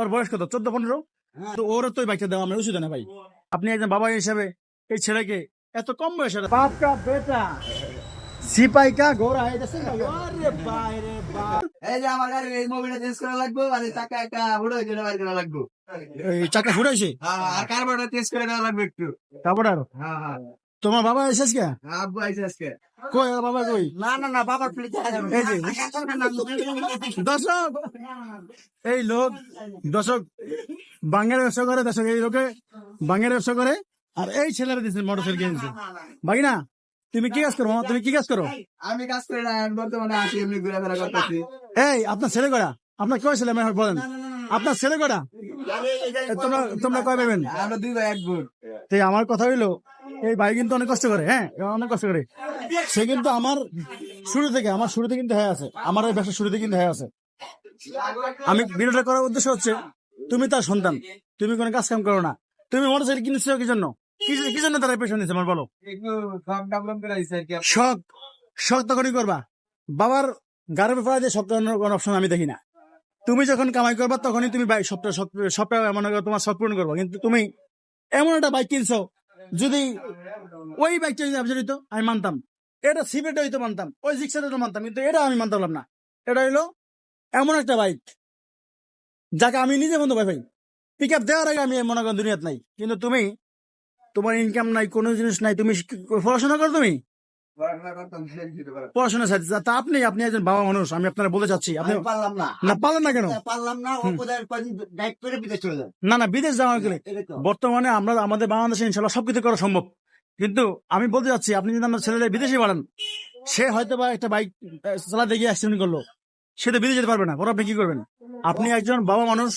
ওর বয়স কত? চোদ্দ পনেরো? তো ওর তো বাইকটা দেওয়া আমার উচিত না ভাই। আপনি একজন বাবা হিসেবে এই ছেলেকে এত কম বয়সে বাপ কা বেটা। সিপাই কা আরে ভাই রে বাপ। এই যে আমার গাড়ির এই মোবিলটা চেঞ্জ করা লাগবে আর চাকা একটা করা লাগবে। এই চাকা ফুটাইছে হ্যাঁ আর কার্বনটা চেঞ্জ করে দেওয়া লাগবে একটু। তারপরে আরও? হ্যাঁ হ্যাঁ। তোমার বাবা এসেছ কে? আব্বু আইছে আজকে। কই বাবা কই? না না না বাবার প্লিজ এই যে দর্শক এই লোক দর্শক বাঙ্গের ব্যবসা করে দর্শক এই লোকে বাঙ্গের ব্যবসা করে আর এই ছেলেরা দিচ্ছে মোটর সাইকেল কিনছে। বাকি না তুমি কি কাজ করো? তুমি কি কাজ করো? আমি কাজ করি না বর্তমানে আছি এমনি ঘোরাফেরা করতেছি। এই আপনার ছেলে করা আপনার কয় ছেলে? মেয়ে বলেন। আপনার ছেলে করা তোমরা তোমরা কয় পাবেন আমরা দুই ভাই এক বোন। আমার কথা হইল এই ভাই কিন্তু অনেক কষ্ট করে হ্যাঁ? অনেক কষ্ট করে। সে কিন্তু আমার শুরু থেকে আমার শুরুতে কিন্তু হয়ে আছে। আমার এই ব্যবসা শুরুতে কিন্তু হয়ে আছে। আমি ভিডিওটা করার উদ্দেশ্য হচ্ছে তুমি তার সন্তান তুমি কোনো কাজ কাম করো না। তুমি মোটর সাইকেল কিনেছো কি জন্য? কি- জন্য তারা পেছন নিচ্ছে আমার বলো। শখ শখ তখনই করবা। বাবার ব্যাপারে দিয়ে শখ কোনো অপশন আমি দেখি না। তুমি যখন কামাই করবা তখনই তুমি বাইক সবটা সবটা মনে করো তোমার শখ পূরণ করব। কিন্তু তুমি এমন একটা বাইক কিনছো যদি ওই বাইকটা যদি আপনি হইতো, আমি মানতাম। এটা সিপেট হইতো মানতাম, ওই জিক্সাটা মানতাম, কিন্তু এটা আমি মানতে পারলাম না। এটা হইল এমন একটা বাইক, যাকে আমি নিজে বন্ধু ভাই ভাই পিক আপ দেওয়ার আগে আমি মনে করেন দুনিয়াত নাই, কিন্তু তুমি, তোমার ইনকাম নাই, কোনো জিনিস নাই, তুমি পড়াশোনা করো তুমি? পড়াশোনা করতাম ছেলে দিতে পারো পড়াশোনার সাথে তা আপনি আপনি একজন বাবা মানুষ আমি আপনারা বলতে চাচ্ছি আপনি পারলাম না। না পারলেন না কেন? পারলাম না ও কোথায় কদিন ডাইট করে বিদেশ চলে যায় না না বিদেশ যাওয়া গেলে বর্তমানে আমরা আমাদের বাংলাদেশে ইনশাল্লাহ সবকিছু করা সম্ভব। কিন্তু আমি বলতে চাচ্ছি আপনি যদি আমার ছেলেদের বিদেশে বাড়ান সে হয়তো বা একটা বাইক চালাতে গিয়ে অ্যাক্সিডেন্ট করল। সে তো বিদেশে যেতে পারবে না পরে আপনি কি করবেন? আপনি একজন বাবা মানুষ।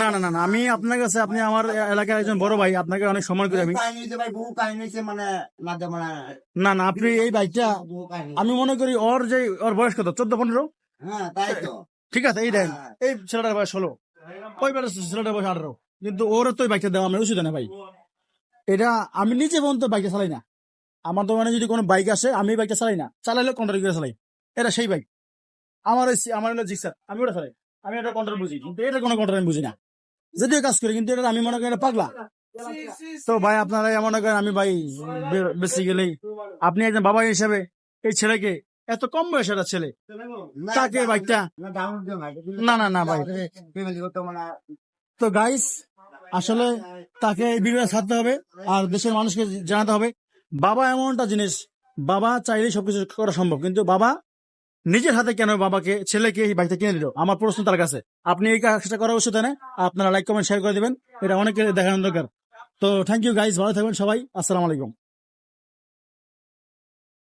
না না না না আমি আপনার কাছে আপনি আমার এলাকার একজন বড় ভাই আপনাকে অনেক সম্মান করি আমি। মানে না মানে না না আপনি এই বাইকটা আমি মনে করি ওর যে ওর বয়স কত? চোদ্দ পনেরো? হ্যাঁ ঠিক আছে এই দেন এই ছেলেটার বয়স ষোলো। ওই বেলা ছেলেটার বয়স আঠারো। কিন্তু ওর তো বাইকটা দেওয়া আমার উচিত না ভাই। এটা আমি নিজে পর্যন্ত বাইকটা চালাই না। আমার তো মানে যদি কোনো বাইক আসে আমি বাইকটা চালাই না। চালাইলে কন্ট্রোল করে চালাই। এটা সেই বাইক আমার ওই আমার হলো জিক্সার। আমি ওটা চালাই আমি এটা কন্ট্রোল বুঝি, কিন্তু এটা কোনো কন্ট্রোল আমি বুঝি না। যদিও কাজ করি, কিন্তু এটা আমি মনে করি এটা পাগলা। তো ভাই, আপনারা মনে করেন, আমি ভাই বেসিক্যালি আপনি একজন বাবা হিসেবে এই ছেলেকে এত কম বয়সের একটা ছেলে, তাকে বাইকটা না না না, ভাই। তো গাইস আসলে তাকে ভিডিও ছাড়তে হবে, আর দেশের মানুষকে জানাতে হবে, বাবা এমন একটা জিনিস, বাবা চাইলেই সবকিছু করা সম্ভব, কিন্তু বাবা নিজের হাতে কেন বাবাকে, ছেলেকে এই বাইকটা কিনে দিল? আমার প্রশ্ন তার কাছে। আপনি এই কাজটা করা উচিত না? আপনারা লাইক কমেন্ট শেয়ার করে দেবেন। এটা অনেকের দেখানোর দরকার। তো থ্যাংক ইউ গাইজ ভালো থাকবেন সবাই। আসসালামু আলাইকুম।